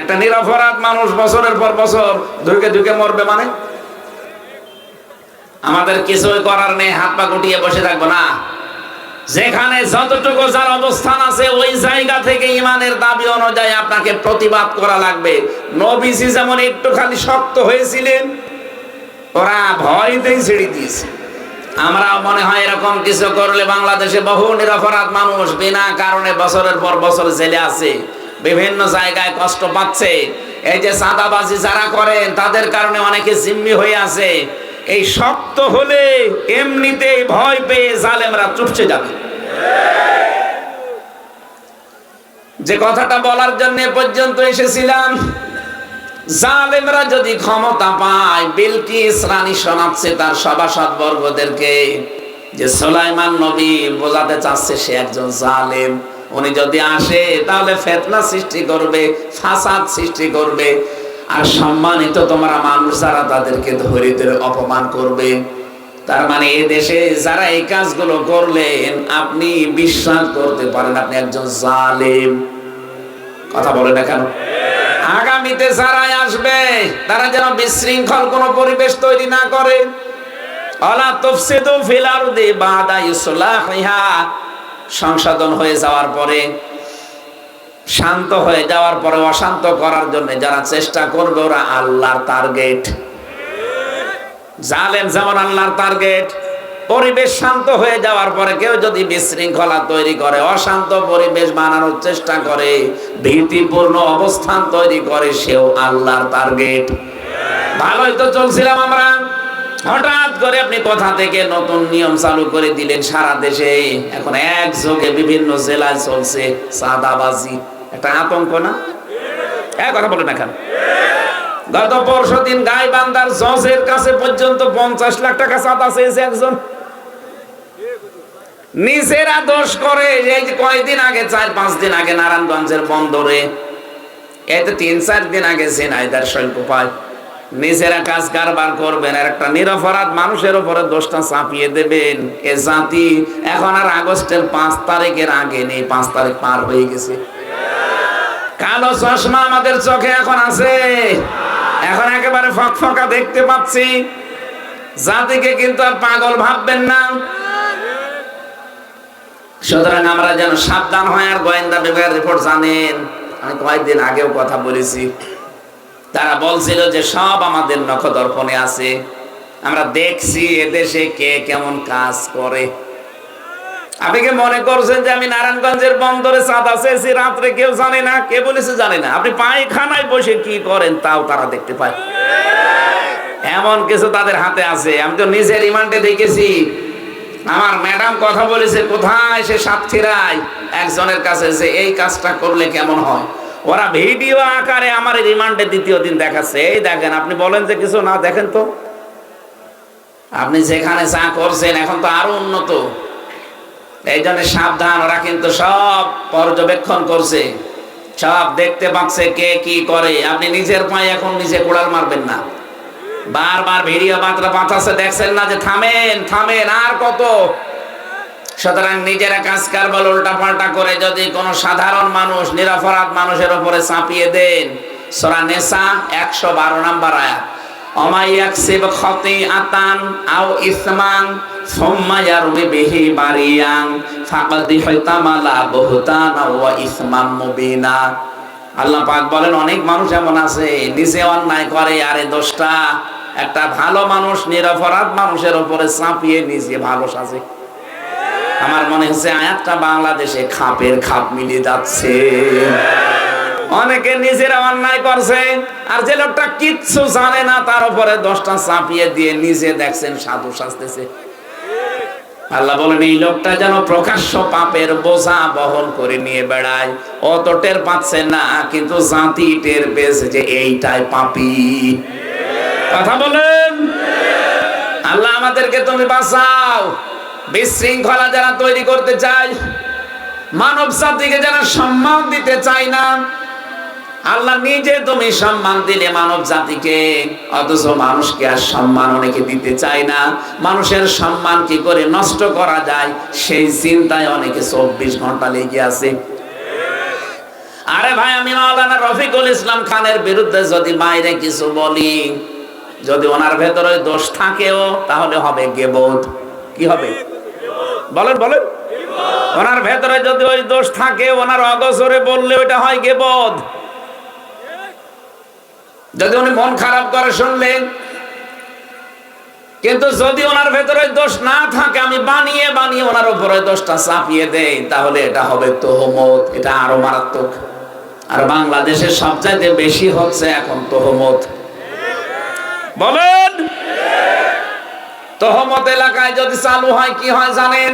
একটা নিরপরাধ মানুষ বছরের পর বছর ধুকে ধুকে মরবে মানে? আমাদের কিছুই করার নেই, হাত পা গুটিয়ে বসে থাকব না। যেখানে যতটুকু যার অবস্থান আছে, ওই জায়গা থেকে ইমানের দাবি অনুযায়ী আপনাকে প্রতিবাদ করা লাগবে। নবীজি যেমন একটু খালি শক্ত হয়েছিলেন, ওরা ভয়তেই ছেড়ে দিয়েছে। আমরা মনে হয় এরকম কিছু করলে বাংলাদেশে বহু নিরপরাধ মানুষ বিনা কারণে বছরের পর বছর জেলে আছে। বিভিন্ন জায়গায় কষ্ট পাচ্ছে। এই যে চাঁদাবাজি যারা করেন, তাদের কারণে অনেকে জিম্মি হয়ে আছে। এই শক্ত হলে এমনিতেই ভয় পেয়ে জালেমরা চুপছে যাবে। যে কথাটা বলার জন্য পর্যন্ত এসেছিলাম, জালেমরা যদি ক্ষমতা পায়, বিলকিস রানী শোনাচ্ছে তার সভাসদ বর্গদেরকে যে সোলাইমান নবী বোঝাতে চাচ্ছে সে একজন জালেম। উনি যদি আসে, তাহলে ফেতনা সৃষ্টি করবে, ফাসাদ সৃষ্টি করবে। আর সম্মানিত তোমরা মানুষ যারা তাদেরকে ধরে অপমান করবে। তার মানে এ দেশে যারা এই কাজগুলো করলেন, আপনি বিশ্বাস করতে পারেন আপনি একজন জালেম। কথা বলে না কেন আগামীতে যারাই আসবে, তারা যেন বিশৃঙ্খল কোন পরিবেশ তৈরি না করে। অলা তফসিদু ফিল আরদি বাদা ইসলাহিহা। সংশোধন হয়ে যাওয়ার পরে, শান্ত হয়ে যাওয়ার পরে, অশান্ত করার জন্য যারা চেষ্টা করবে, ওরা আল্লাহর টার্গেট জালেম যেমন আল্লাহর টার্গেট পরিবেশ শান্ত হয়ে যাওয়ার পরে কেউ যদি বিশৃঙ্খলা তৈরি করে, অশান্ত পরিবেশ বানানোর চেষ্টা করে, ভীতিপূর্ণ অবস্থান তৈরি করে, সেও আল্লাহর টার্গেট ভালোই তো চলছিলাম আমরা। হঠাৎ করে আপনি কথা থেকে নতুন নিয়ম চালু করে দিলেন সারা দেশে? এখন একযোগে বিভিন্ন জেলায় চলছে সাদাবাজি একটা আতঙ্ক না? এক কথা বলে না কেন? গত পরশু দিন গাইবান্ধার জজের কাছে পর্যন্ত পঞ্চাশ লাখ টাকা চাঁদা চেয়েছে একজন। নিজেরা দোষ করে এই যে কয়েকদিন আগে, চার পাঁচ দিন আগে নারায়ণগঞ্জের বন্দরে এই তো তিন চার দিন আগে ঝিনাইদার শিল্প পায়। নিজেরা কাজ কারবার করবেন, আর একটা নিরপরাধ মানুষের উপরে দোষটা চাপিয়ে দেবেন। এ জাতি এখন আর আগস্টের পাঁচ তারিখের আগে নেই, পাঁচ তারিখ পার হয়ে গেছে। কালো চশমা আমাদের চোখে এখন আছে। এখন একেবারে ফকফকা দেখতে পাচ্ছি। জাতিকে কিন্তু আর পাগল ভাববেন না। সুতরাং আমরা যেন সাবধান হয় আর গোয়েন্দা বিভাগের রিপোর্ট জানেন। আমি কয়েকদিন আগেও কথা বলেছি। তারা বলছিল যে সব আমাদের নখদর্পণে আছে। আমরা দেখছি এদেশে কে কেমন কাজ করে। আপনি কি মনে করছেন যে আমি নারায়ণগঞ্জের বন্দরে চাঁদা চেয়েছি, রাত্রে কেউ জানে না? কে বলেছে জানে না? আপনি পায়খানায় বসে কি করেন তাও তারা দেখতে পায়। এমন কিছু তাদের হাতে আছে। আমি তো নিজের রিমান্ডে দেখেছি। আমার ম্যাডাম কথা বলেছে, কোথায় সে সাতক্ষীরায়? একজনের কাছে যে এই কাজটা করলে কেমন হয়? ওরা ভিডিও আকারে আমার রিমান্ডে দ্বিতীয় দিন দেখাচ্ছে। এই দেখেন, আপনি বলেন যে কিছু না, দেখেন তো। আপনি যেখানে যা করছেন, এখন তো আরও উন্নত। এই জন্য সাবধান, ওরা কিন্তু সব পর্যবেক্ষণ করছে। সব দেখতে পাচ্ছে কে কি করে। আপনি নিজের পায়ে এখন নিজে কোড়াল মারবেন না। বারবার ভিডিও মাত্রা পাঠাচ্ছে দেখছেন না যে থামেন থামেন, আর কত। সুতরাং নিজেরা কাজ কারবার উল্টা পাল্টা করে যদি কোনো সাধারণ মানুষ, নিরাপরাধ মানুষের উপরে চাপিয়ে দেন, সোরা নেশা একশো বারো নাম্বার আয়াত। অনেক মানুষ আছে, নিজে অন্যায় করে, আরে একটা ভালো মানুষ, নিরপরাধ মানুষের উপরে চাপিয়ে নিজে ভালো সাজে। আমার মনে হচ্ছে আয়াতটা বাংলাদেশে খাপের খাপ মিলিয়ে যাচ্ছে। অনেকে নিজেরা অন্যায় করছে, আর যে লোকটা কিচ্ছু জানে না, তার উপরে দশটা চাপিয়ে দিয়ে নিজে দেখছেন সাধু সাজতেছে। আল্লাহ বলেন, এই লোকটা যেন প্রকাশ্য পাপের বোঝা বহন করে নিয়ে বেড়ায়। অত টের পাচ্ছে না, কিন্তু জাতি টের পেয়েছে যে এইটাই পাপি। কথা বলেন। আল্লাহ আমাদেরকে তুমি বাঁচাও। বিশৃঙ্খলা যারা তৈরি করতে চায়, মানব জাতিকে যারা সম্মান দিতে চায় না, আল্লাহ নিজে তুমি সম্মান দিলে মানব জাতিকে, অথচ মানুষকে আর সম্মান অনেকে দিতে চায় না। মানুষের সম্মান কি করে নষ্ট করা যায়, সেই চিন্তায় অনেকে চব্বিশ ঘণ্টা লেগে আছে। আরে ভাই, আমি মাওলানা রফিকুল ইসলাম খানের বিরুদ্ধে যদি বাইরে কিছু বলি, যদি ওনার ভেতরে দোষ থাকেও, তাহলে হবে গেবোধ কি হবে? বলেন বলেন। ওনার ভেতরে যদি ওই দোষ থাকে, ওনার অগসরে বললে ওইটা হয় গেবোধ যদি উনি মন খারাপ করে শুনলেন, কিন্তু যদি ওনার ভেতরে দোষ না থাকে, আমি বানিয়ে বানিয়ে ওনার উপরে দোষটা চাপিয়ে দেই, তাহলে এটা হবে তোহমত, এটা আরও মারাত্মক। আর বাংলাদেশে সবচাইতে বেশি হচ্ছে এখন তোহমত। বলেন। তোহমত এলাকায় যদি চালু হয়, কি হয় জানেন?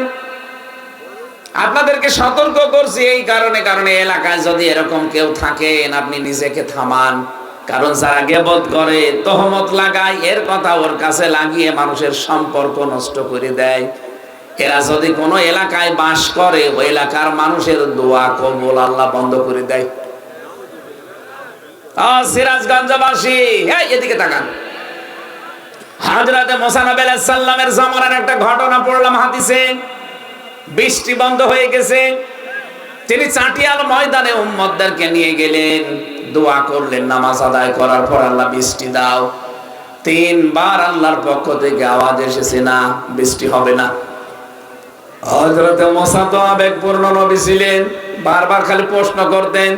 আপনাদেরকে সতর্ক করছি এই কারণে কারণে এলাকায় যদি এরকম কেউ থাকেন, আপনি নিজেকে থামান। কারণ যারা গেবত করে, তহমত লাগায়, এর কথা ওর কাছে লাগিয়ে মানুষের সম্পর্ক নষ্ট করে দেয়। এরা যদি কোনো এলাকায় বাস করে, ওই এলাকার মানুষের দোয়া কবুল আল্লাহ বন্ধ করে দেয়। সিরাজগঞ্জবাসী, এই, এদিকে তাকান। হাজরাতে মোসানব সাল্লামের জামানার একটা ঘটনা পড়লাম হাদিসে। বৃষ্টি বন্ধ হয়ে গেছে। তিনি চাটিয়াল ময়দানে উম্মদদেরকে নিয়ে গেলেন, দোয়া করলেন, নামাজ আদায় করার পর আল্লাহ বৃষ্টি দাও। তিনবার আল্লাহর পক্ষ থেকে আওয়াজ এসেছে, না, বৃষ্টি হবে না। হজরতে মোসা তো আবেগপূর্ণ নবী ছিলেন, বারবার খালি প্রশ্ন করতেন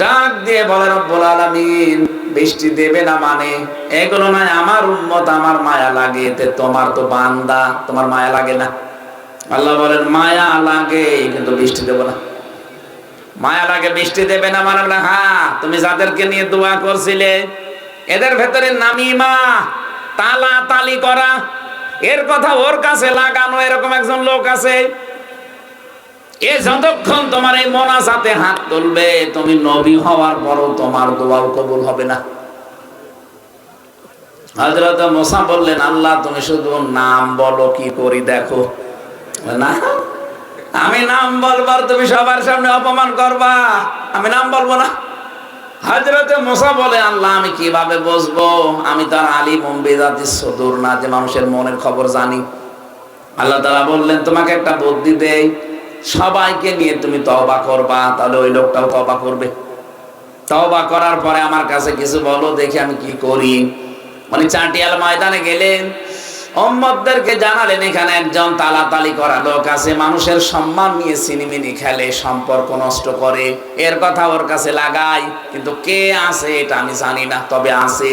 ডাক দিয়ে বলে, রব্বুল আলামিন, বৃষ্টি দেবে না মানে? এগুলো নয়, আমার উম্মত আমার মায়া লাগে এতে তোমার তো বান্দা, তোমার মায়া লাগে না। আল্লাহ বলেন, মায়া লাগে, কিন্তু বৃষ্টি দেবো না। মায়া লাগে, বৃষ্টি দেবে না মানে? বলে হ্যাঁ তুমি যাদেরকে নিয়ে দোয়া করছিলে, এদের ভেতরে নামিমা, তালা তালি করা, এর কথা ওর কাছে লাগানো, এরকম একজন লোক আছে এ যতক্ষণ তোমার এই মোনাজাতে হাত তুলবে, তুমি নবী হওয়ার পরও তোমার দোয়াও কবুল হবে না। হযরত মোসা বললেন, আল্লাহ, তুমি শুধু নাম বলো, কি করি দেখো। না, আমি নাম বলবার তুমি সবার সামনে অপমান করবা, আমি নাম বলব না। হাজরতে মোসা বলে, আল্লাহ, আমি কীভাবে বসবো আমি তার আলী মুম্বিদাতি সদুর না, যে মানুষের মনের খবর জানি। আল্লাহ তারা বললেন, তোমাকে একটা বুদ্ধি দেই সবাইকে নিয়ে তুমি তবা করবা, তাহলে ওই লোকটাও তবা করবে। তওবা করার পরে আমার কাছে কিছু বলো, দেখি আমি কি করি। মানে চাটিয়াল ময়দানে গেলেন অম্মদদেরকে জানালেন, এখানে একজন তালাতালি করা লোক আছে, মানুষের সম্মান নিয়ে সিনিমিনি খেলে, সম্পর্ক নষ্ট করে। এর কথা ওর কাছে লাগাই, কিন্তু কে আছে এটা আমি জানি না, তবে আছে।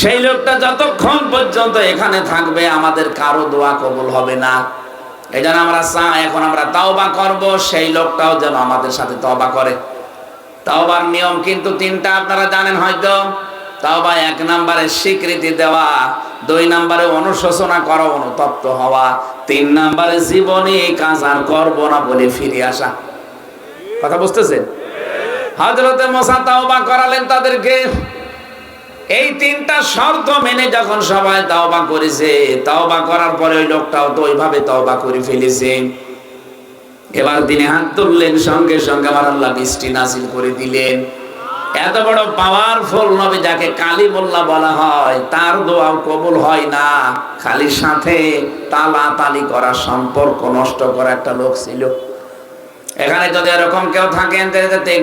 সেই লোকটা যতক্ষণ পর্যন্ত এখানে থাকবে, আমাদের কারও দোয়া কবুল হবে না। এই জন্য আমরা চাই, এখন আমরা তাওবা করব, সেই লোকটাও যেন আমাদের সাথে তওবা করে। তাওবার নিয়ম কিন্তু তিনটা, আপনারা জানেন হয়তো। তাওবা এক নম্বরে স্বীকৃতি দেওয়া, দুই নম্বরে অনুশোচনা করা, অনুতপ্ত হওয়া, তিন নম্বরে জীবনে এই কাজ আর করব না বলে ফিরে আসা। কথা বুঝতেছেন? হজরতে মশা তাওবা করালেন তাদেরকে। এই তিনটা শর্ত মেনে যখন সবাই তাওবা করেছে, তাওবা করার পরে ওই লোকটাও তো ওইভাবে তাওবা করে ফেলেছে। এবার তিনি হাত তুললেন, সঙ্গে সঙ্গে আমার আল্লাহ বৃষ্টি নাসিল করে দিলেন। এত বড় পাওয়ারফুল নবী যাকে কালী মোল্লা বলা হয়, তার দোয়াও কবুল হয় না। খালি সাথে তালা তালি করা, সম্পর্ক নষ্ট করা একটা লোক ছিল। এখানে যদি এরকম কেউ থাকেন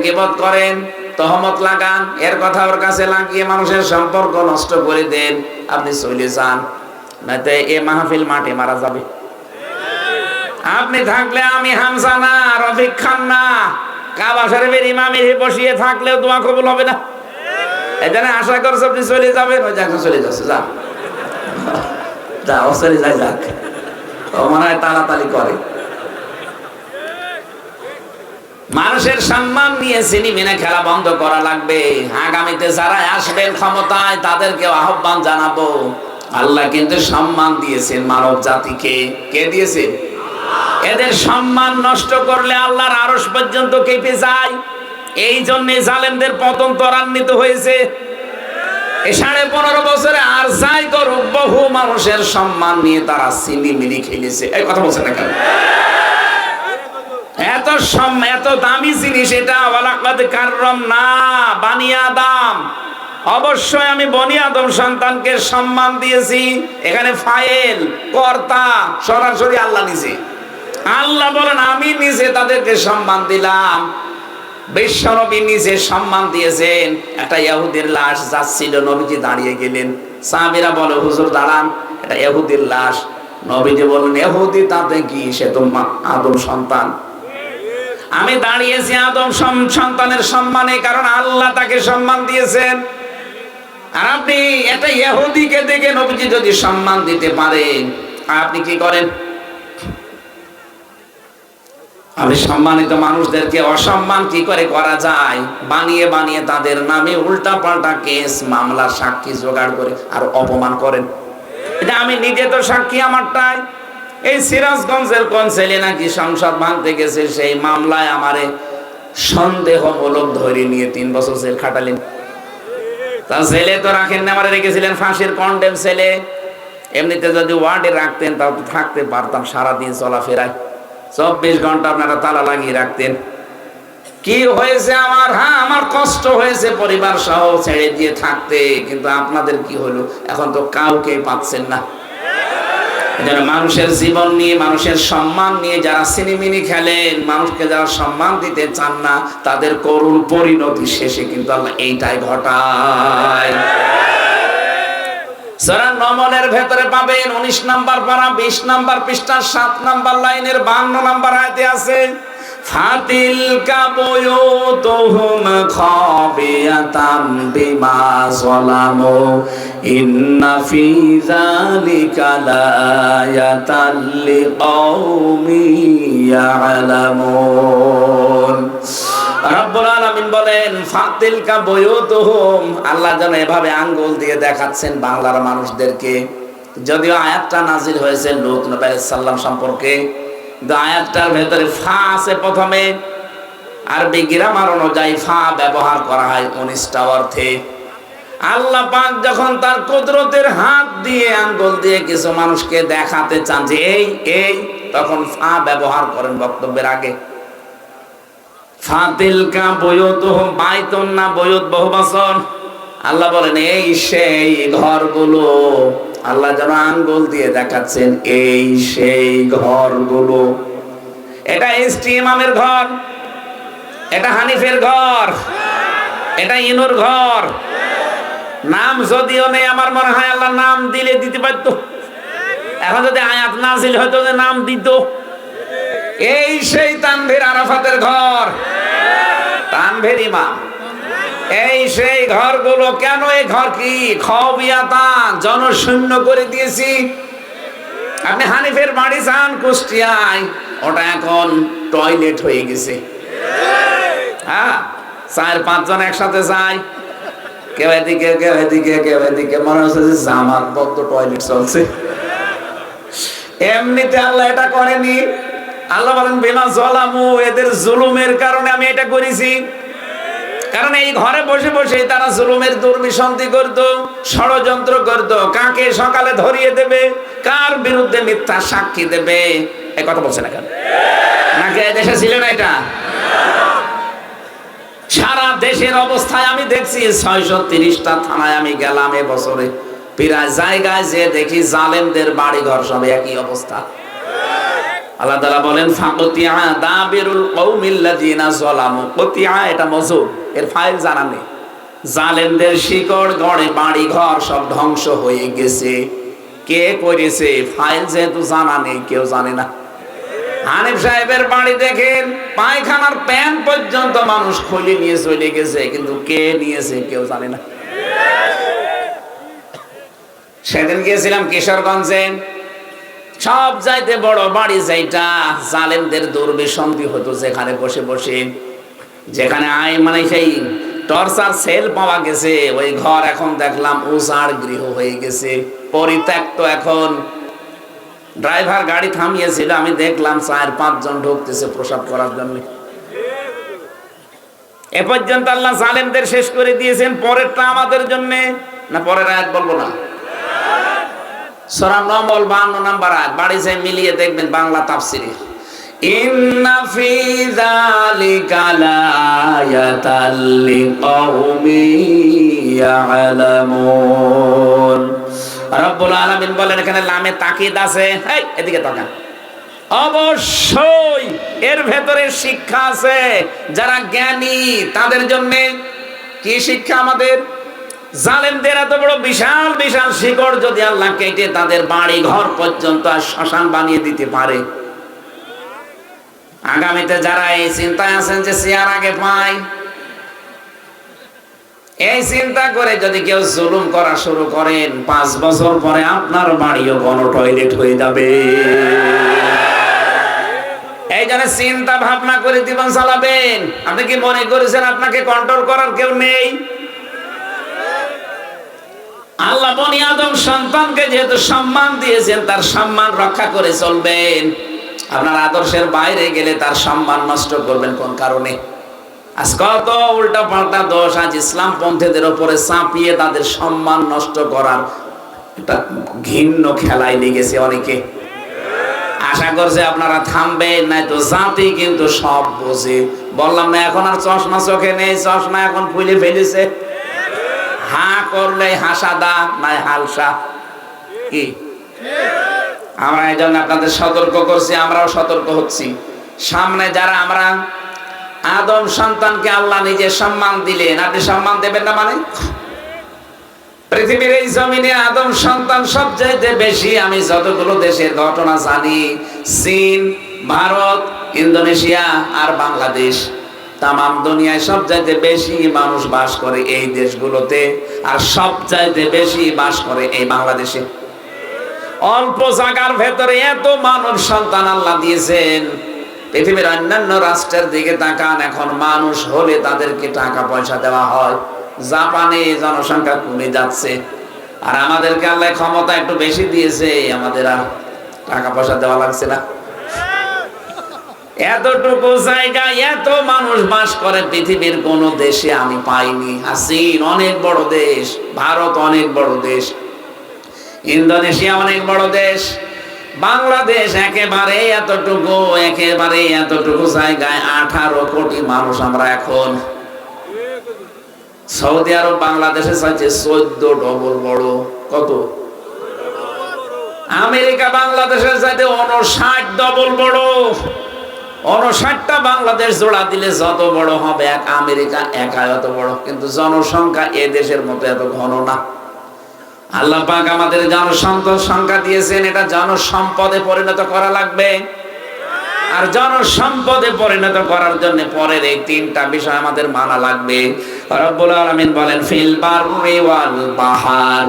গিবত করেন। তহমত লাগান, এর কথা ওর কাছে লাগিয়ে মানুষের সম্পর্ক নষ্ট করে দেন, আপনি চলে যান নয়তো এ মাহফিল মাঠে মারা যাবে। আপনি থাকলে আমি হামসা না, রফিক খান না, কাবা শরীফের বসিয়ে থাকলেও দোয়া কবুল হবে না। এখানে আশা করছ আপনি চলে যাবেন, ওই চলে যাচ্ছে যা যা যাক। তাড়াতাড়ি করে। মানুষের সম্মান নিয়ে সিনেমিনে খেলা বন্ধ করা লাগবে। আগামীতে যারা আসবেন ক্ষমতায় তাদেরকে আহ্বান জানাব। আল্লাহ কিন্তু সম্মান দিয়েছেন মানব জাতিকে। কে দিয়েছেন? এদের সম্মান নষ্ট করলে আল্লাহর আরস পর্যন্ত কেঁপে যায়। এই জন্য জালেমদের পতন ত্বরান্বিত হয়েছে। এই সাড়ে পনেরো বছরে আর যাই করুক বহু মানুষের সম্মান নিয়ে তারা সিনিমিনি খেলেছে। এই কথা বলছে না কেন? এত সম, এত দামি জিনিস এটা, ওয়ালাকাদ কাররম না বানি আদম। অবশ্যই আমি বনি আদম সন্তানকে সম্মান দিয়েছি। এখানে ফাইল কর্তা, সরাসরি আল্লাহ নিজে। আল্লাহ বলেন, আমি নিজে তাদেরকে সম্মান দিলাম। বিশ্বনবী নিজে সম্মান দিয়েছেন। একটা ইহুদির লাশ যাচ্ছিল, নবীজি দাঁড়িয়ে গেলেন। সাহাবীরা বলে, হুজুর, দাঁড়ান। এটা ইহুদির লাশ, নবীজি বলেন ইহুদি তাতে কি? সে তো আদম সন্তান। আমি দাঁড়িয়েছি আদম সন্তানের সম্মানে, কারণ আল্লাহ তাকে সম্মান দিয়েছেন। আর আপনি একটা ইহুদিকে দেখে নবীজি যদি সম্মান দিতে পারেন, আপনি কি করেন? আমি সম্মানিত মানুষদেরকে অসম্মান কি করে করা যায়? বানিয়ে বানিয়ে তাদের নামে উল্টা পাল্টা কেস মামলা সাক্ষী জোগাড় করে আর অপমান করেন। এটা আমি নিজে তো সাক্ষী আমারটাই। এই সিরাজগঞ্জের কোন ছেলে নাকি সংসদ ভাঙতে গেছে, সেই মামলায় আমারে সন্দেহমূলক ধরে নিয়ে তিন বছর জেল খাটালেন। তার ছেলে তো রাখেন আমারে রেখেছিলেন ফাঁসির কন্ডেম ছেলে। এমনিতে যদি ওয়ার্ডে রাখতেন, তাও তো থাকতে পারতাম সারাদিন চলাফেরায়। চব্বিশ ঘণ্টা আপনারা তালা লাগিয়ে রাখতেন। কি হয়েছে আমার? হ্যাঁ আমার কষ্ট হয়েছে পরিবার সহ ছেড়ে দিয়ে থাকতে, কিন্তু আপনাদের কি হলো? এখন তো কাউকে পাচ্ছেন না। যেন মানুষের জীবন নিয়ে, মানুষের সম্মান নিয়ে যারা সিনেমিনি খেলেন, মানুষকে যারা সম্মান দিতে চান না, তাদের করুণ পরিণতি শেষে কিন্তু আল্লাহ এইটাই ঘটায়। ভেতরে পাবেন 19 নাম্বার পারা 20 নাম্বার পৃষ্ঠার সাত নাম্বার লাইনের 52 নাম্বার আয়তে আছে ফাতিল কাবয়ুতুহুম খাবিয়াতাম বিমা যালামু ইন্না ফি যালিকা লায়াতাল লিকাউমি ইয়ালামুন। রব্বুল আলামিন বলেন, ফাতিল কা বয়ুতুহুম আল্লাহ যেন এভাবে আঙ্গুল দিয়ে দেখাচ্ছেন বাংলার মানুষদেরকে। যদিও আয়াতটা নাজিল হয়েছে লূত নবী আলাইহিস সালাম সম্পর্কে। কিন্তু আয়াতটার ভেতরে ফা আছে প্রথমে। আরবি গ্রামার অনুযায়ী ফা ব্যবহার করা হয় উনিশটা অর্থে। আল্লাহ পাক যখন তার কুদরতের হাত দিয়ে আঙ্গুল দিয়ে কিছু মানুষকে দেখাতে চান যে, এই এই, তখন ফা ব্যবহার করেন বক্তব্যের আগে। ফাতিলকা বয়ত বাইতন না বয়ত বহু বছর আল্লাহ বলেন, এই সেই ঘরগুলো আল্লাহ যেন আঙ্গুল দিয়ে দেখাচ্ছেন, এই সেই ঘরগুলো। এটা এসটি ইমামের ঘর, এটা হানিফের ঘর, এটা ইনুর ঘর। নাম যদিও নেই, আমার মনে হয় আল্লাহ নাম দিলে দিতে পারত। এখন যদি আয়াত নাজিল হয়তো যে নাম দিত। এই সেই তানভীর আরাফাতের ঘর, তানভীর ইমাম। এই সেই ঘরগুলো কেন এই ঘর কি? খবিয়াতা জনশূন্য করে দিয়েছি। আপনি হানিফের বাড়ি যান কুষ্টিয়ায়, ওটা এখন টয়লেট হয়ে গেছে। হ্যাঁ চার পাঁচজন একসাথে যায়। কেউ এদিকে কেউ এদিকে কেউ এদিকে, মনে হচ্ছে যে জামাত বদ্ধ টয়লেট চলছে। এমনিতে আল্লাহ এটা করেনি। আল্লাহ বলেন, বিমা জলামু এদের জুলুমের কারণে আমি এটা করেছি। কারণ এই ঘরে বসে বসে তারা জুলুমের দুর্বিসন্ধি করত, ষড়যন্ত্র করত। কাকে সকালে ধরিয়ে দেবে? কার বিরুদ্ধে মিথ্যা সাক্ষী দেবে? এই কথা বলছে না কেন? নাকি দেশে ছিল না এটা? সারা দেশের অবস্থায় আমি দেখছি, ছয়শো তিরিশটা থানায় আমি গেলাম এ বছরে। প্রায় জায়গায় যে দেখি জালেমদের বাড়ি ঘর সব একই অবস্থা। আল্লাহ তাআলা বলেন ফাকতিয়া কতিয়া এটা এর ফাইল জানা নেই। শিকড়, গড়ে বাড়ি ঘর সব ধ্বংস হয়ে গেছে। কে করেছে? ফাইল যেহেতু জানা নেই, কেউ জানে না। হানিফ সাহেবের বাড়ি দেখেন, পায়খানার প্যান পর্যন্ত মানুষ খুলে নিয়ে চলে গেছে, কিন্তু কে নিয়েছে কেউ জানে না। সেদিন গিয়েছিলাম কিশোরগঞ্জে। সব যাইতে বড় বাড়ি যেটা জালেমদের দুর্বিসন্ধি হতো যেখানে বসে বসে। যেখানে আই মানে সেই টর্চার সেল পাওয়া গেছে, ওই ঘর এখন দেখলাম উজাড় গৃহ হয়ে গেছে, পরিত্যক্ত এখন। ড্রাইভার গাড়ি থামিয়েছিল, আমি দেখলাম চার পাঁচজন ঢুকতেছে প্রসাব করার জন্য। এ পর্যন্ত আল্লাহ জালেমদের শেষ করে দিয়েছেন, পরেরটা আমাদের জন্যে, না পরের আয়াত বলব না? সূরা নম্বর 52 নাম্বার আয়াত, বাড়ি যাই মিলিয়ে দেখবেন বাংলা তাফসিরে। আলামিন বলেন এখানে লামে তাকিদ আছে। এদিকে অবশ্যই এর ভেতরে শিক্ষা আছে। যারা জ্ঞানী, তাদের জন্য কি শিক্ষা আমাদের? জালেমদের এত বড় বিশাল বিশাল শিকড় যদি আল্লাহ কেটে তাদের বাড়ি ঘর পর্যন্ত আর শ্মশান বানিয়ে দিতে পারে। আগামীতে যারা এই চিন্তায় আছেন যে চেয়ার আগে পায়, এই চিন্তা করে যদি কেউ জুলুম করা শুরু করেন, পাঁচ বছর পরে আপনার বাড়িও গণ টয়লেট হয়ে যাবে। এই জন্য চিন্তা ভাবনা করে জীবন চালাবেন। আপনি কি মনে করেছেন আপনাকে কন্ট্রোল করার কেউ নেই? আল্লাহ বনি আদম সন্তানকে যেহেতু সম্মান দিয়েছেন, তার সম্মান রক্ষা করে চলবেন। আপনার আদর্শের বাইরে গেলে তার সম্মান নষ্ট করবেন কোন কারণে? আজ কত উল্টা পাল্টা দোষ, আজ ইসলাম পন্থীদের ওপরে চাপিয়ে তাদের সম্মান নষ্ট করার একটা ঘিন্ন খেলায় লেগেছে অনেকে। আশা করছে আপনারা থামবেন, নাই তো জাতি কিন্তু সব বোঝে। বললাম না, এখন আর চশমা চোখে নেই, চশমা এখন খুলে ফেলেছে। হা করলে হাসাদা, নাই হালসা। কি? আমরা এই জন্য আপনাদের সতর্ক করছি, আমরাও সতর্ক হচ্ছি। সামনে যারা আমরা আদম সন্তানকে আল্লাহ নিজে সম্মান দিলেন, আপনি সম্মান দেবেন না মানে? পৃথিবীর এই জমিনে আদম সন্তান সবচাইতে বেশি আমি যতগুলো দেশের ঘটনা জানি, চীন, ভারত, ইন্দোনেশিয়া আর বাংলাদেশ। তাম দুনিয়ায় সব সবচাইতে বেশি মানুষ বাস করে এই দেশগুলোতে, আর সব সবচাইতে বেশি বাস করে এই বাংলাদেশে। অল্প জায়গার ভেতরে এত মানব সন্তান আল্লাহ দিয়েছেন। পৃথিবীর অন্যান্য রাষ্ট্রের দিকে তাকান, এখন মানুষ হলে তাদেরকে টাকা পয়সা দেওয়া হয়। জাপানে জনসংখ্যা কমে যাচ্ছে। আর আমাদেরকে আল্লাহ ক্ষমতা একটু বেশি দিয়েছে, আমাদের আর টাকা পয়সা দেওয়া লাগছে না। এতটুকু জায়গা, এত মানুষ বাস করে পৃথিবীর কোন দেশে আমি পাইনি। চীন অনেক বড় দেশ, ভারত অনেক বড় দেশ, ইন্দোনেশিয়া অনেক বড় দেশ, বাংলাদেশ একেবারে এতটুকু একেবারে এতটুকু জায়গায় আঠারো কোটি মানুষ আমরা এখন। সৌদি আরব বাংলাদেশে চাইছে চোদ্দ ডবল বড়। কত? আমেরিকা বাংলাদেশের চাইতে উনষাট ডবল বড়। উনষাটটা বাংলাদেশ জোড়া দিলে যত বড় হবে, এক আমেরিকা, একা এত বড়। কিন্তু জনসংখ্যা এ দেশের মতো এত ঘন না। আল্লাহ পাক আমাদের জনসংখ্যা সংখ্যা দিয়েছেন, এটা জনসম্পদে পরিণত করা লাগবে। আর জনসম্পদে পরিণত করার জন্য পরের এই তিনটা বিষয় আমাদের মানা লাগবে। রব্বুল আলামিন বলেন, ফিল বাররি ওয়াল বাহার।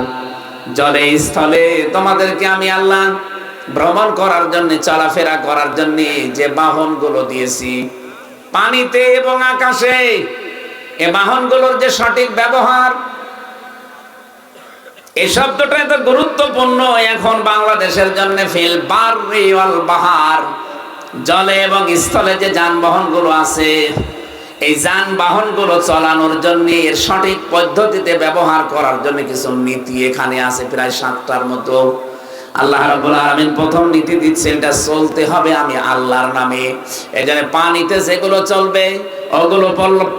জলে স্থলে তোমাদেরকে আমি আল্লাহ ভ্রমণ করার জন্য, চলাফেরা করার জন্য যে বাহনগুলো দিয়েছি, পানিতে এবং আকাশে, এ বাহনগুলোর যে সঠিক ব্যবহার এই শব্দটা এত গুরুত্বপূর্ণ। এখন বাংলাদেশের জন্য ফিল বাররি ওয়াল বাহার, জলে এবং স্থলে যে যানবাহনগুলো আছে, এই যানবাহনগুলো চালানোর জন্য এর সঠিক পদ্ধতিতে ব্যবহার করার জন্য কিছু নীতি এখানে আছে, প্রায় সাতটার মতো। আল্লাহ রাব্বুল আলামিন প্রথম নীতি দিচ্ছে এটা চলতে হবে আমি আল্লাহর নামে। এখানে পানিতে যেগুলো চলবে, ওগুলো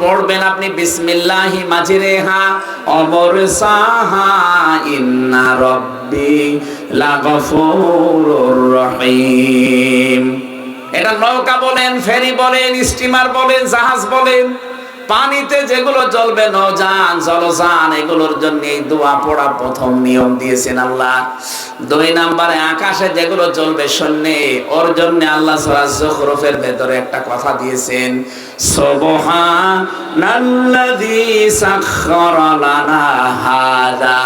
পড়বেন আপনি, বিসমিল্লাহি মাঝিরে হা, অমর সাহা, ইন্না রব্বি লাগফুরুর রহিম। এটা নৌকা বলেন, ফেরি বলেন, স্টিমার বলেন, জাহাজ বলেন। পানিতে যেগুলো চলবে নৌযান, জলযান, এগুলোর জন্য এই দোয়া পড়া প্রথম নিয়ম দিয়েছেন আল্লাহ। দুই নাম্বারে, আকাশে যেগুলো চলবে শূন্যে, ওর জন্য আল্লাহ সূরা জুখরুফের ভেতরে একটা কথা দিয়েছেন, সুবহানাল্লাযী সাখখারা লানা হাযা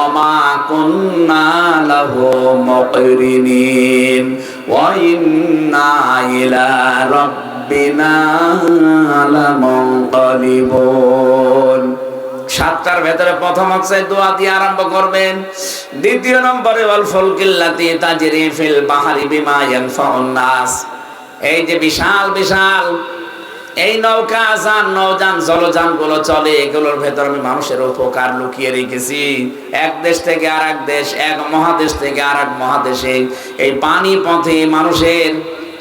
ওমা কুন্না লাহু মুকরিনিন ওয়া ইন্না ইলা রাব্বিনা সাতটার ভেতরে প্রথম হচ্ছে দোয়া দিয়ে আরম্ভ করবেন। দ্বিতীয় নম্বরে, ওয়াল ফুলকিল্লাতি তাজরি ফিল বাহারি বিমা এই যে বিশাল বিশাল, এই নৌকা যান, নৌযান জলযানগুলো চলে, এগুলোর ভেতর আমি মানুষের উপকার লুকিয়ে রেখেছি। এক দেশ থেকে আর এক দেশ, এক মহাদেশ থেকে আর এক মহাদেশে। এই পানি পথে মানুষের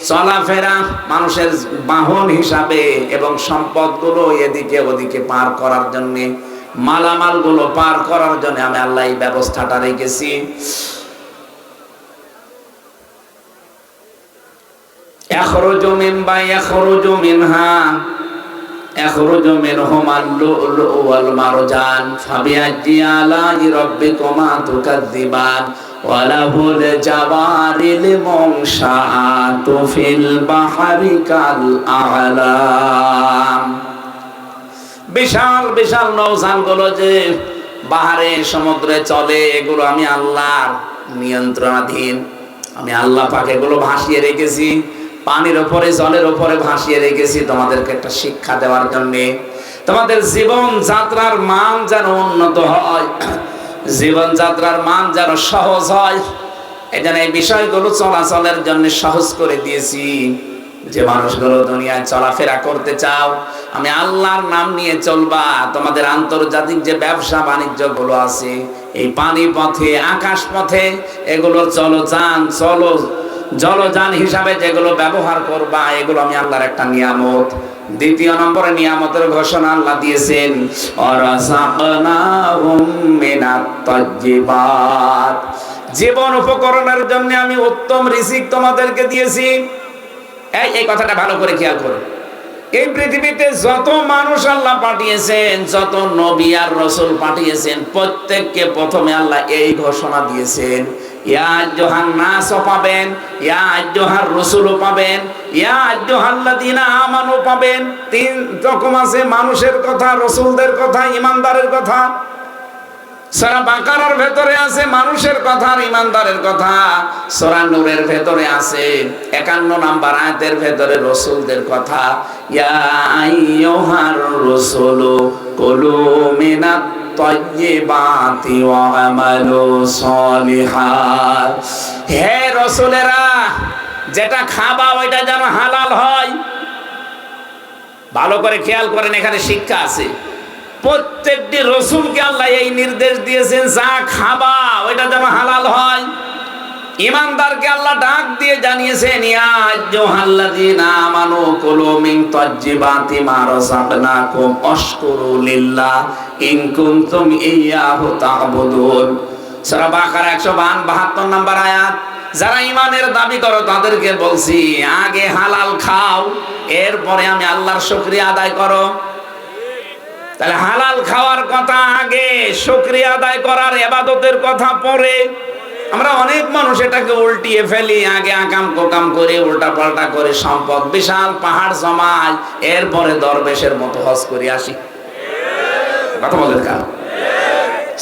চলাফেরা মানুষের বাহন হিসাবে এবং সম্পদগুলো এদিকে ওদিকে পার করার জন্য, মালামালগুলো পার করার জন্য আমি আল্লাহ ব্যবস্থাটা রেখেছি। এখরুজু বা এখরুজু ওয়ালাহুল জাওয়ারিল মুনশাআতু ফিল বাহরি কাল আ'লাম। বিশাল বিশাল নৌযানগুলো যে বাহারে সমুদ্রে চলে, এগুলো আমি আল্লাহর নিয়ন্ত্রণাধীন। আমি আল্লাহ পাকে এগুলো ভাসিয়ে রেখেছি, পানির ওপরে জলের ওপরে ভাসিয়ে রেখেছি তোমাদেরকে একটা শিক্ষা দেওয়ার জন্য। তোমাদের জীবন যাত্রার মান যেন উন্নত হয়। জীবন যাত্রার মান যেন সহজ হয়, এই জন্য এই বিষয়গুলো চলাচলের জন্য সহজ করে দিয়েছি। যে মানুষগুলো দুনিয়ায় চলাফেরা করতে চাও, আমি আল্লাহর নাম নিয়ে চলবা। তোমাদের আন্তর্জাতিক যে ব্যবসা বাণিজ্যগুলো আছে, এই পানি পথে আকাশ পথে এগুলো চলো, যান, চলো। জলযান হিসাবে যেগুলো ব্যবহার করবা, এগুলো আমি আল্লাহর একটা নিয়ামত। দ্বিতীয় নম্বরে নিয়ামতের ঘোষণা আল্লাহ দিয়েছেন জীবন উপকরণের জন্য আমি উত্তম রিজিক তোমাদেরকে দিয়েছি। এই এই কথাটা ভালো করে খেয়াল করো। এই পৃথিবীতে যত মানুষ আল্লাহ পাঠিয়েছেন, যত নবী আর রসুল পাঠিয়েছেন, প্রত্যেককে প্রথমে আল্লাহ এই ঘোষণা দিয়েছেন ইয়া পাবেন ইয়া পাবেন ইয়া পাবেন। তিন রকম আছে মানুষের কথা, রসুলদের কথা, ইমানদারের কথা। সারা বাকারার ভেতরে আছে মানুষের কথা আর ইমানদারের কথা। সরা নূরের ভেতরে আছে একান্ন নাম্বার আয়াতের ভেতরে রসুলদের কথা। ইয়া আইয়ুহার রসুলু কুলু মিনাত তাইয়্যিবাতি ওয়া হে যেটা খাবা ওইটা যেন হালাল হয়। ভালো করে খেয়াল করেন, এখানে শিক্ষা আছে। প্রত্যেকটি রসুলকে আল্লাহ এই নির্দেশ দিয়েছেন, যা খাবা ওইটা যেন হালাল হয়। ইমানদারকে আল্লাহ ডাক দিয়ে জানিয়েছেন, ইয়া আইয়ুহাল্লাযীনা আমানু কুলু মিন তাজ্জিবাতি মা রাযাকনাকুম আশকুরু লিল্লাহ ইন কুনতুম ইয়াহু তা'বুদুন। সূরা বাকারা 172 নম্বর আয়াত, যারা ইমানের দাবি করো, তাদেরকে বলছি, আগে হালাল খাও, এরপরে আমি আল্লাহর শুকরিয়া আদায় করো। তাহলে হালাল খাওয়ার কথা আগে, শুকরিয়া আদায় করার এবাদতের কথা পরে আমরা অনেক মানুষ এটাকে উল্টিয়ে ফেলি, আগে আকাম কোকাম করে উল্টা পাল্টা করে, সম্পদ, বিশাল পাহাড় জমায়, এরপরে দরবেশের মতো হজ করে আসি। কথা বলেন কারণ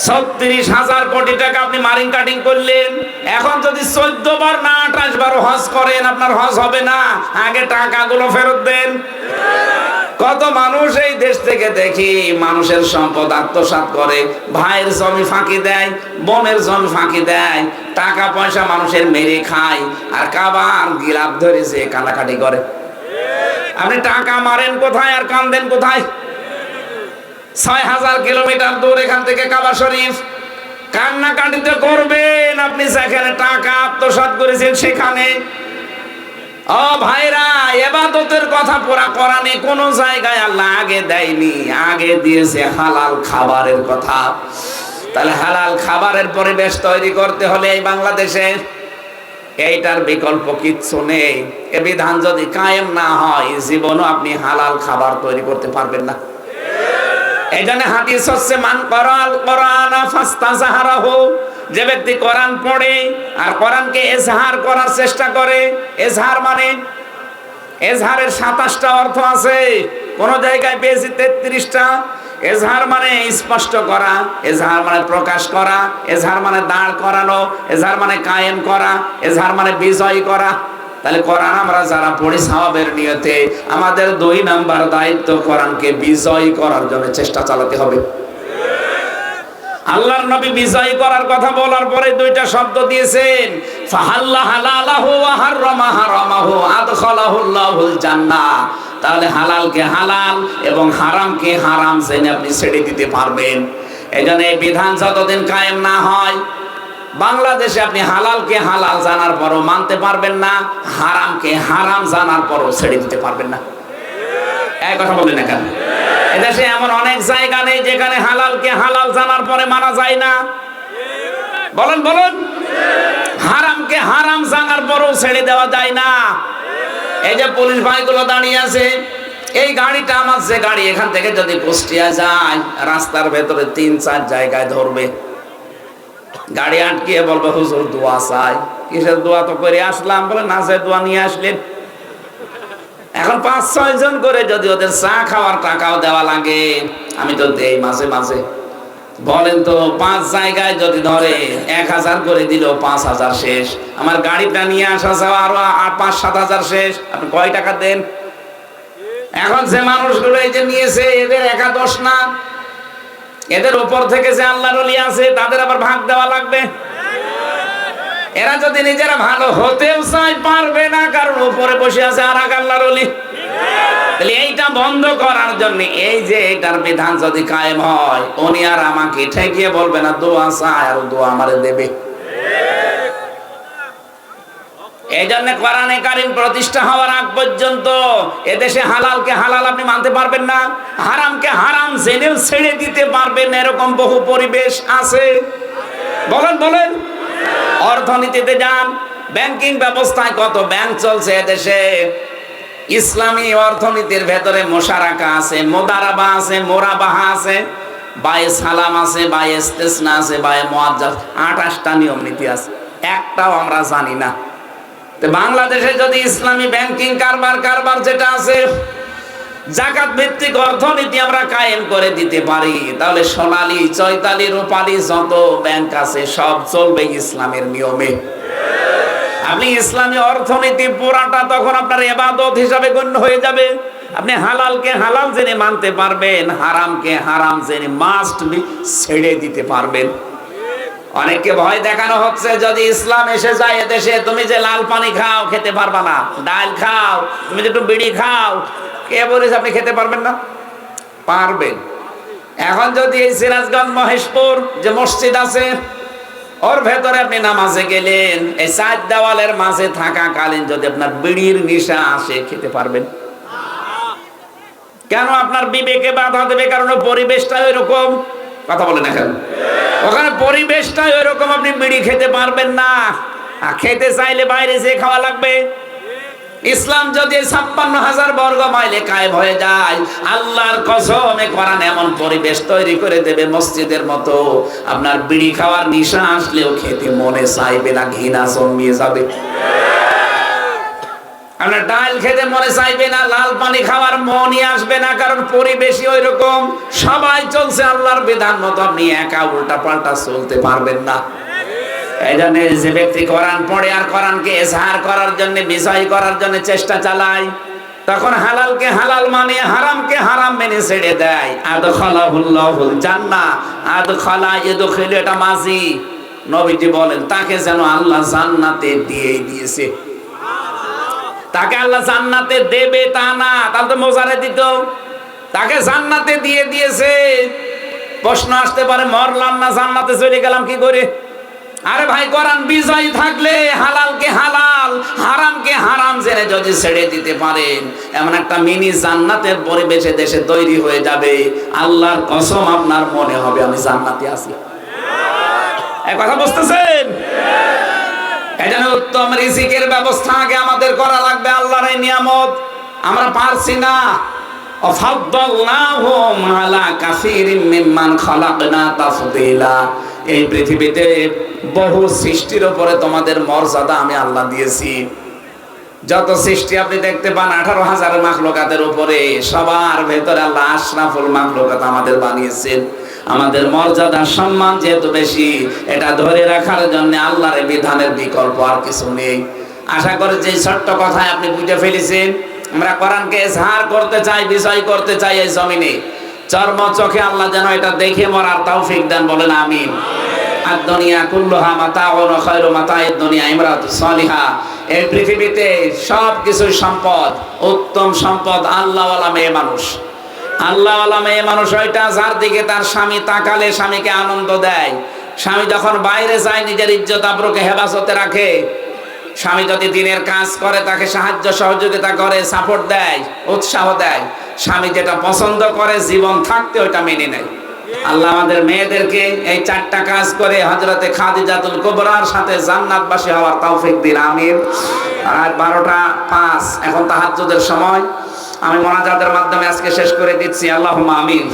ছত্রিশ হাজার কোটি টাকা আপনি মারিং কাটিং করলেন, এখন যদি চোদ্দ বার না আঠাশ বার হজ করেন, আপনার হজ হবে না। আগে টাকাগুলো ফেরত দেন। কত মানুষ এই দেশ থেকে দেখি মানুষের সম্পদ আত্মসাৎ করে, ভাইয়ের জমি ফাঁকি দেয়, বোনের জমি ফাঁকি দেয়, টাকা পয়সা মানুষের মেরে খায়, আর কাবার গিলাপ ধরেছে কান্নাকাটি করে। আপনি টাকা মারেন কোথায় আর কান্দেন কোথায়? ছয় হাজার কিলোমিটার দূর এখান থেকে কাবা শরীফ। কান্নাকাটিতে করবেন, আপনি যেখানে টাকা আত্মসাৎ করেছেন সেখানে। ও ভাইরা, এবাদতের কথা পুরা কোরআনে কোন জায়গায় আল্লাহ আগে দেয়নি। আগে দিয়েছে হালাল খাবারের কথা। তাহলে হালাল খাবারের পরিবেশ তৈরি করতে হলে এই বাংলাদেশে এইটার বিকল্প কিচ্ছু নেই। এ বিধান যদি কায়েম না হয়, জীবনও আপনি হালাল খাবার তৈরি করতে পারবেন না। এই জন্য হাদিস হচ্ছে, মান করাল কোরআন ফাস্তাজাহারাহু যে ব্যক্তি কোরআন পড়ে আর কোরআনকে এজহার করার চেষ্টা করে, এজহার মানে এজহারের সাতাশটা অর্থ আছে। কোন জায়গায় পেয়েছি তেত্রিশটা। এজহার মানে স্পষ্ট করা, এজহার মানে প্রকাশ করা, এজহার মানে দাঁড় করানো, এজহার মানে কায়েম করা, এজহার মানে বিজয় করা। তাহলে কোরআন আমরা যারা পড়ি সাহাবের নিয়তে, আমাদের দুই নাম্বার দায়িত্ব কোরআনকে বিজয় করার জন্য চেষ্টা চালাতে হবে। আল্লাহর নবী বিজয় করার কথা বলার পরে দুইটা শব্দ দিয়েছেন। ফাহাল্লা হালালাহু ওয়া হাররামা হারামাহু আদখালাহুল্লাহুল জান্নাহ। তাহলে হালালকে হালাল এবং হারামকে হারাম জেনে আপনি ছেড়ে দিতে পারবেন। এজন্য এই বিধান যতদিন কায়েম না হয়, বাংলাদেশে আপনি হালালকে হালাল জানার পরও মানতে পারবেন না হারামকে হারাম জানার পরও ছেড়ে দিতে পারবেন না। এক কথা বললেন না কেন? এদেশে এমন অনেক জায়গা নেই যেখানে হালালকে হালাল জানার পরে মানা যায় না। বলেন, বলুন। হারামকে হারাম জানার পরও ছেড়ে দেওয়া যায় না। এই যে পুলিশ ভাইগুলো দাঁড়িয়ে আছে, এই গাড়িটা আমার যে গাড়ি, এখান থেকে যদি কুষ্টিয়া যায়, রাস্তার ভেতরে তিন, চার জায়গায় ধরবে। গাড়ি আটকিয়ে বলবে, হুজুর, দোয়া চাই। কিসের দোয়া তো করে আসলাম? বলে নাচের দোয়া নিয়ে আসলেন। এখন পাঁচ ছয় জন করে যদি ওদের চা খাওয়ার টাকাও দেওয়া লাগে, আমি তো দেই মাঝে মাঝে। বলেন তো, পাঁচ জায়গায় যদি ধরে এক হাজার করে দিল, পাঁচ হাজার শেষ। আমার গাড়িটা নিয়ে আসা যাওয়া আরও আর পাঁচ, সাত হাজার শেষ। আপনি কয় টাকা দেন? এখন যে মানুষগুলো এই যে নিয়েছে, এদের একাদশ না। এদের উপর থেকে যে আল্লাহ রলি আছে, তাদের আবার ভাগ দেওয়া লাগবে। এরা যদি নিজেরা ভালো হতেও চায়, পারবে না, কারণ উপরে বসে আছে আর এক আল্লাহর অলি তাহলে এইটা বন্ধ করার জন্য এই যে এটার বিধান যদি কায়েম হয়, উনি আর আমাকে ঠেকিয়ে বলবে না, দোয়া চায় আর দোয়া আমারে দেবে। এই জন্য কোরআনে কারিম প্রতিষ্ঠা হওয়ার আগ পর্যন্ত এদেশে হালালকে হালাল আপনি মানতে পারবেন না, হারামকে হারাম জেনেও ছেড়ে দিতে পারবেন এরকম বহু পরিবেশ আছে। বলেন বলেন। অর্থনীতিতে যান, ব্যাংকিং ব্যবস্থায় কত ব্যাংক চলছে এদেশে? ইসলামী অর্থনীতির ভেতরে মোশারাকা আছে, মোদারাবা আছে, মোরাবাহা আছে, বায়ে সালাম আছে, বায়ে আছে, বায়ে আঠাশটা নিয়ম নীতি আছে, একটাও আমরা জানি না। তো বাংলাদেশে যদি ইসলামী ব্যাংকিং কারবার কারবার যেটা আছে জাকাত ভিত্তিক অর্থনীতি আমরা কায়েম করে দিতে পারি। তাহলে সোনালী, চৈতালি, রূপালী যত ব্যাংক আছে, সব চলবে ইসলামের নিয়মে। আপনি ইসলামী অর্থনীতি পুরাটা তখন আপনার এবাদত হিসাবে গণ্য হয়ে যাবে। আপনি হালালকে হালাল জেনে মানতে পারবেন, হারামকে হারাম জেনে মাস্ট ছেড়ে দিতে পারবেন। অনেককে ভয় দেখানো হচ্ছে, যদি ইসলাম এসে যায় দেশে তুমি যে লাল পানি খাও, খেতে পারবা না। ডাল খাও, তুমি যে একটু বিড়ি খাও, কে বলিস আপনি খেতে পারবেন না? পারবেন। এখন যদি এই সিরাজগঞ্জ, মহেশপুর যে মসজিদ আছে, ওর ভেতরে আপনি নামাজে গেলেন, এই সাত দেওয়ালের মাঝে থাকাকালীন যদি আপনার বিড়ির নেশা আসে, খেতে পারবেন। কেন আপনার বিবেকে বাধা দেবে? কারণ পরিবেশটা এরকম। কথা বলেন এখন ওখানে পরিবেশটা এরকম আপনি বিড়ি খেতে পারবেন না। খেতে চাইলে বাইরে যে খাওয়া লাগবে। ইসলাম যদি ছাপ্পান্ন হাজার বর্গ মাইলে কায়েম হয়ে যায়, আল্লাহর কসমে করান এমন পরিবেশ তৈরি করে দেবে মসজিদের মতো। আপনার বিড়ি খাওয়ার নিশা আসলেও খেতে মনে চাইবে না, ঘৃণা জন্মিয়ে যাবে। আপনার ডাল খেতে মনে চাইবে না, লাল পানি খাওয়ার মনই আসবে না, কারণ পরিবেশই ওই রকম সবাই চলছে আল্লাহর বিধান মতো, আপনি একা উল্টা পাল্টা চলতে পারবেন না। এই জন্য যে ব্যক্তি কোরআন পড়ে আর কোরআনকে এজহার করার জন্য, বিজয় করার জন্য চেষ্টা চালায়, তখন হালালকে হালাল মানে হারামকে হারাম মেনে ছেড়ে দেয়। আদ খালাহুল্লাহুল জান্নাহ আদ খালা ইদখিল এটা মাঝি নবীজি বলেন, তাকে যেন আল্লাহ জান্নাতে দিয়ে দিয়েছে। তাকে আল্লাহ জান্নাতে দেবে তা না তাহলে তো মোজারে দিত। তাকে জান্নাতে দিয়ে দিয়েছে। প্রশ্ন আসতে পারে, মরলাম না, জান্নাতে চলে গেলাম কি করে? আরে ভাই, কোরআন বিজয় থাকলে হালালকে হালাল, হারামকে হারাম জেনে যদি ছেড়ে দিতে পারেন, এমন একটা মিনি জান্নাতের পরিবেশে দেশে তৈরি হয়ে যাবে। আল্লাহর কসম আপনার মনে হবে, আমি জান্নাতে আছি। কথা বুঝতেছেন? এজন্য উত্তম রিজিকের ব্যবস্থা আগে আমাদের করা লাগবে আল্লাহর এই নিয়ামত। আমরা পারছি না। অফাদ্দালনাহুম আলা কাসীরিম মিম্মান খালাকনা তাফদীলা। এই পৃথিবীতে বহু সৃষ্টির উপরে তোমাদের মর্যাদা আমি আল্লাহ দিয়েছি। যত সৃষ্টি আপনি দেখতে পান আঠারো হাজার মাখলুকাতের উপরে, সবার ভেতরে আল্লাহ আশরাফুল মাখলুকাত আমাদের বানিয়েছেন। আমাদের মর্যাদা, সম্মান যেহেতু বেশি, এটা ধরে রাখার জন্য আল্লাহর বিধানের বিকল্প আর কিছু নেই। আশা করি যে ছোট্ট কথায় আপনি বুঝে ফেলেছেন, আমরা কোরআনকে এজহার করতে চাই বিষয় করতে চাই এই জমিনে। চর্ম চোখে আল্লাহ যেন এটা দেখে মরার তৌফিক দেন, বলেন আমিন। আর দুনিয়া কুল্লুহা মাতাউন খায়রু মাতাইদ দুনিয়া ইমরাতু সালিহা। এই পৃথিবীতে সব সম্পদ, উত্তম সম্পদ, আল্লাহওয়ালা মেয়ে মানুষ। আল্লাহওয়ালা মেয়ে মানুষ ওইটা যার দিকে তার স্বামী তাকালে স্বামীকে আনন্দ দেয়। স্বামী যখন বাইরে যায়, নিজের ইজ্জত, আব্রুকে হেফাজতে রাখে। স্বামী যদি দিনের কাজ করে, তাকে সাহায্য সহযোগিতা করে সাপোর্ট দেয়, উৎসাহ দেয়। স্বামী যেটা পছন্দ করে, জীবন থাকতে ওইটা মেনে নেয়। আল্লাহ আমাদের মেয়েদেরকে এই চারটা কাজ করে হজরতে খাদিজাতুল কোবরার সাথে জান্নাতবাসী হওয়ার তৌফিক দিন, আমিন। আর বারোটা পাঁচ, এখন তাহাজ্জুদের সময়। আমি মোনাজাতের মাধ্যমে আজকে শেষ করে দিচ্ছি। আল্লাহ আমিন।